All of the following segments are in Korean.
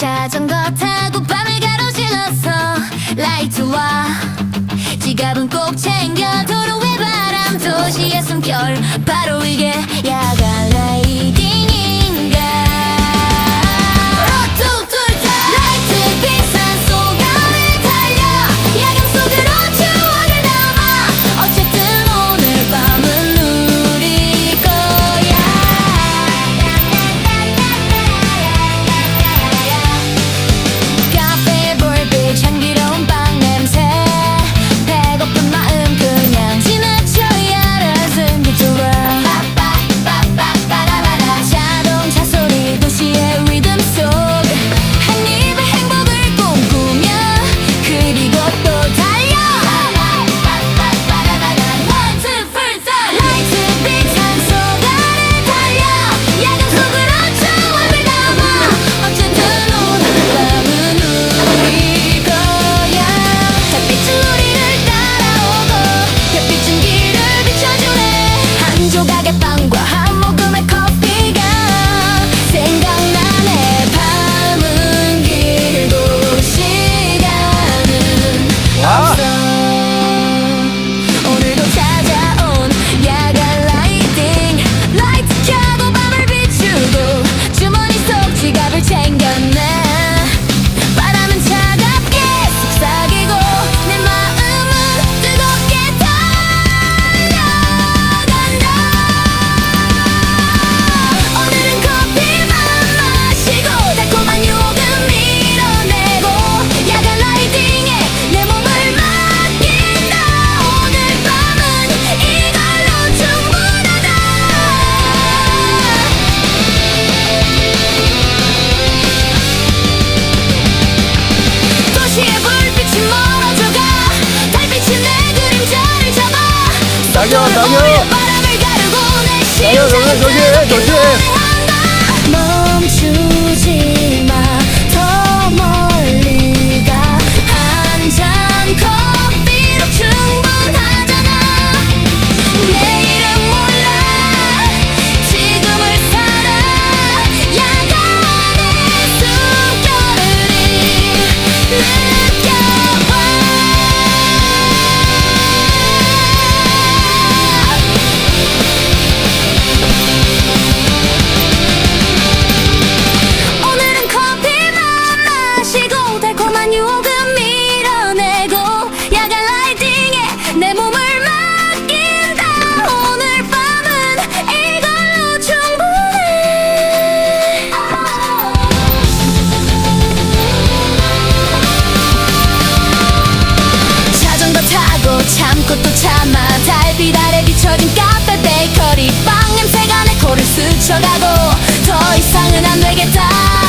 자전거 타고 밤을 가로질러서 라이트와 지갑은 꼭 챙겨 도로의 바람 도시의 숨결 바로 이게 야간 당겨 당겨 당겨 저기 저기 안 되겠다.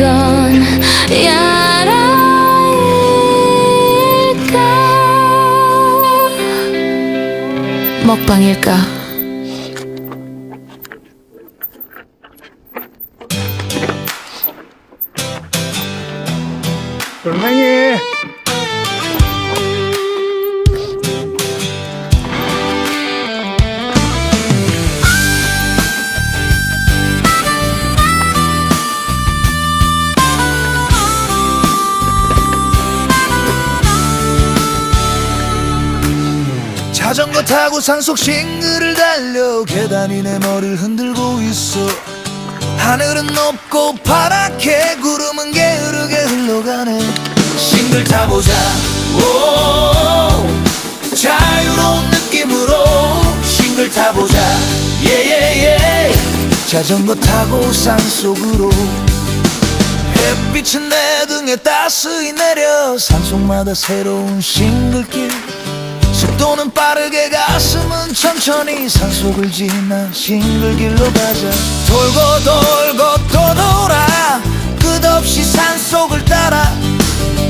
건 야라일까? 먹방일까? 타고 산속 싱글을 달려 계단이 내 머리를 흔들고 있어. 하늘은 높고 파랗게 구름은 게으르게 흘러가네. 싱글 타보자. 오 자유로운 느낌으로 싱글 타보자. 예예예 자전거 타고 산속으로. 햇빛은 내 등에 따스히 내려 산속마다 새로운 싱글길 속도는 빠르게 가슴은 천천히 산속을 지나 싱글길로 가자. 돌고 돌고 또 돌아. 끝없이 산속을 따라.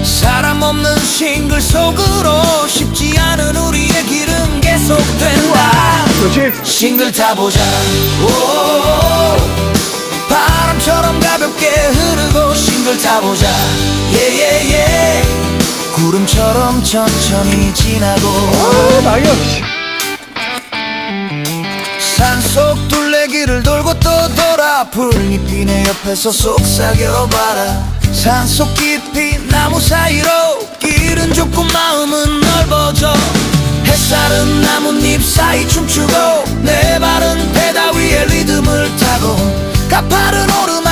사람 없는 싱글 속으로 쉽지 않은 우리의 길은 계속된다. 싱글 타보자. 오 바람처럼 가볍게 흐르고 싱글 타보자. 예예예 구름처럼 천천히 지나고 아 씨. 산속 둘레길을 돌고 또 돌아 풀잎이 내 옆에서 속삭여 봐라 산속 깊이 나무 사이로 길은 좁고 마음은 넓어져 햇살은 나뭇잎 사이 춤추고 내 발은 페다 위에 리듬을 타고 가파른 오르막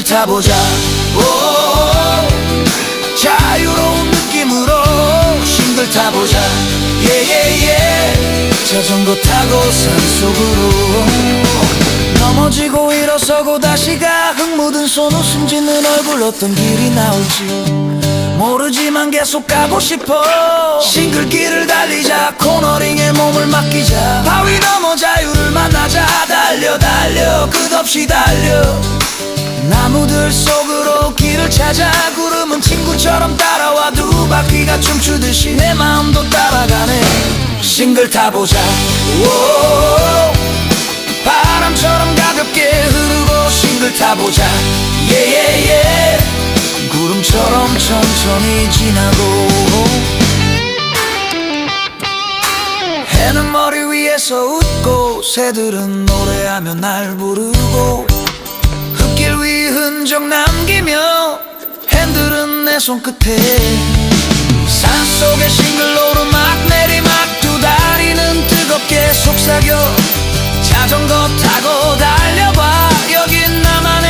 싱글 타보자. 오 자유로운 느낌으로 싱글 타보자. 예예 예 자전거 타고 산속으로. 넘어지고 일어서고 다시 가. 흙 묻은 손 웃음 짓는 얼굴 어떤 길이 나올지 모르지만 계속 가고 싶어. 싱글길을 달리자. 코너링에 몸을 맡기자. 바위 넘어 자유를 만나자. 달려 달려. 끝없이 달려 나무들 속으로 길을 찾아 구름은 친구처럼 따라와 두 바퀴가 춤추듯이 내 마음도 따라가네. 싱글 타보자. 오 바람처럼 가볍게 흐르고 싱글 타보자. 예예예. 구름처럼 천천히 지나고. 해는 머리 위에서 웃고 새들은 노래하며 날 부르고 흔적 남기며 핸들은 내 손끝에 산속에 싱글로르막 내리막 두 다리는 뜨겁게 속삭여 자전거 타고 달려봐 여긴 나만의